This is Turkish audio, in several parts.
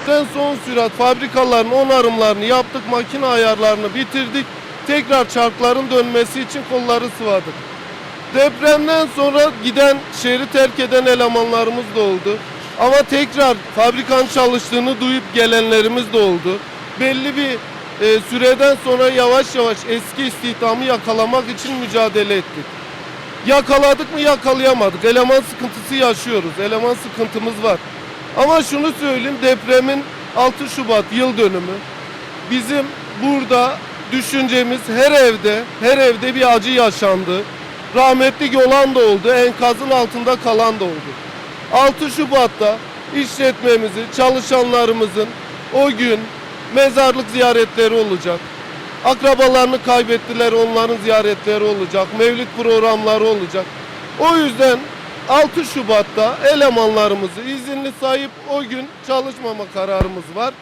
Üstten son sürat fabrikaların onarımlarını yaptık, makine ayarlarını bitirdik. Tekrar çarkların dönmesi için kolları sıvadık. Depremden sonra giden, şehri terk eden elemanlarımız da oldu. Ama tekrar fabrikanın çalıştığını duyup gelenlerimiz de oldu. Belli bir e, süreden sonra yavaş yavaş eski istihdamı yakalamak için mücadele ettik. Yakaladık mı yakalayamadık. Eleman sıkıntısı yaşıyoruz. Eleman sıkıntımız var. Ama şunu söyleyeyim depremin 6 Şubat yıl dönümü. Bizim burada düşüncemiz her evde, her evde bir acı yaşandı. Rahmetli olan da oldu, enkazın altında kalan da oldu. 6 Şubat'ta işletmemizi, çalışanlarımızın o gün mezarlık ziyaretleri olacak. Akrabalarını kaybettiler, onların ziyaretleri olacak. Mevlid programları olacak. O yüzden 6 Şubat'ta elemanlarımızı izinli sayıp o gün çalışmama kararımız var.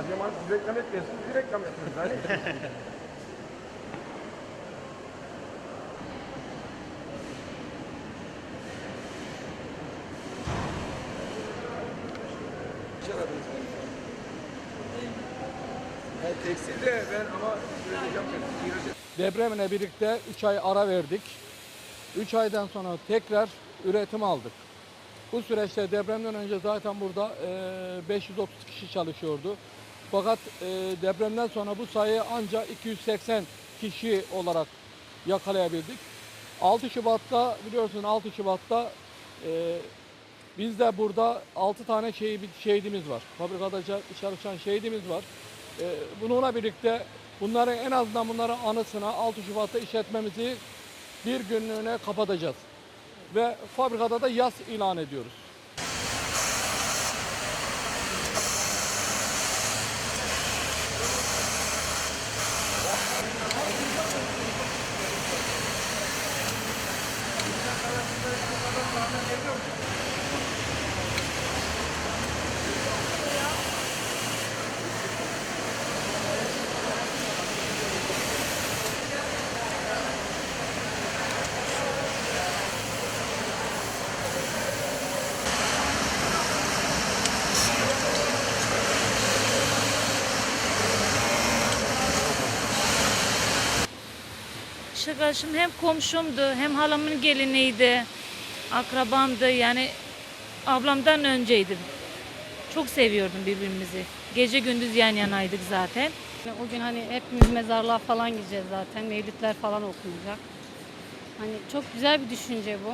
Adıyaman siz reklam etmiyorsunuz, biz reklam yapıyoruz. Yani tekstilde ben ama Depremle birlikte 3 ay ara verdik. 3 aydan sonra tekrar üretim aldık. Bu süreçte depremden önce zaten burada e, 530 kişi çalışıyordu. Fakat e, depremden sonra bu sayıyı ancak 280 kişi olarak yakalayabildik. 6 Şubat'ta biliyorsun 6 Şubat'ta e, bizde burada 6 tane şehit, şehidimiz var. Fabrikada çalışan şehidimiz var. E, bununla birlikte bunların en azından bunların anısına 6 Şubat'ta işletmemizi bir günlüğüne kapatacağız. Ve fabrikada da yas ilan ediyoruz. İşte karşım hem komşumdu hem halamın geliniydi. Akrabamdı yani ablamdan önceydi. Çok seviyordum birbirimizi. Gece gündüz yan yanaydık zaten. O gün hani hepimiz mezarlığa falan gideceğiz zaten. Mevlütler falan okunacak. Hani çok güzel bir düşünce bu.